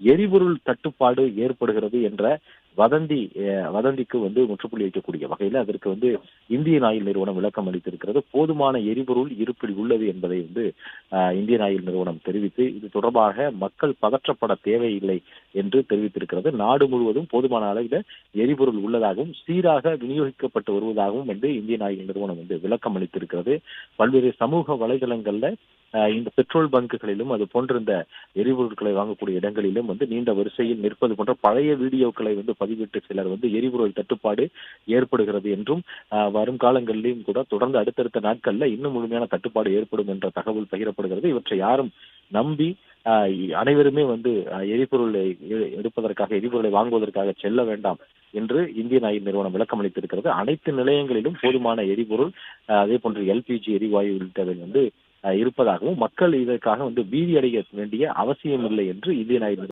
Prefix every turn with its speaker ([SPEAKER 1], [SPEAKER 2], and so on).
[SPEAKER 1] எரிபொருள் தட்டுப்பாடு ஏற்படுகிறது என்ற வதந்தி வதந்திக்கு வந்து முற்றுப்புள்ளி வைக்கக்கூடிய வகையில் அதற்கு வந்து இந்தியன் ஆயில் நிறுவனம் விளக்கம் அளித்திருக்கிறது. போதுமான எரிபொருள் இருப்பில் உள்ளது என்பதை வந்து இந்தியன் ஆயில் நிறுவனம் தெரிவித்து இது தொடர்பாக மக்கள் பதற்றப்பட தேவையில்லை என்று தெரிவித்திருக்கிறது. நாடு முழுவதும் போதுமான அளவில் எரிபொருள் உள்ளதாகவும் சீராக விநியோகிக்கப்பட்டு வருவதாகவும் வந்து இந்தியன் ஆயில் நிறுவனம் வந்து விளக்கம் அளித்திருக்கிறது. பல்வேறு சமூக வலைதளங்கள்ல இந்த பெட்ரோல் பங்குகளிலும் அது போன்ற இந்த எரிபொருட்களை வாங்கக்கூடிய இடங்களிலும் வந்து நீண்ட வரிசையில் நிற்பது போன்ற பழைய வீடியோக்களை வந்து பதிவிட்டு சிலர் வந்து எரிபொருள் தட்டுப்பாடு ஏற்படுகிறது என்றும் வரும் காலங்களிலும் கூட தொடர்ந்து அடுத்தடுத்த நாட்கள்ல இன்னும் முழுமையான தட்டுப்பாடு ஏற்படும் என்ற தகவல் பகிரப்படுகிறது. இவற்றை யாரும் நம்பி அஹ், அனைவருமே வந்து எரிபொருளை எடுப்பதற்காக எரிபொருளை வாங்குவதற்காக செல்ல வேண்டாம் என்று இந்தியன் ஆயில் நிறுவனம் விளக்கம் அளித்திருக்கிறது. அனைத்து நிலையங்களிலும் போதுமான எரிபொருள் அதே போன்று எல்பிஜி எரிவாயு உள்ளிட்டவை வந்து இருப்பதாகவும் மக்கள் இதற்காக வந்து பீதி அடைய வேண்டிய அவசியம் இல்லை என்று இந்திய ஆயில்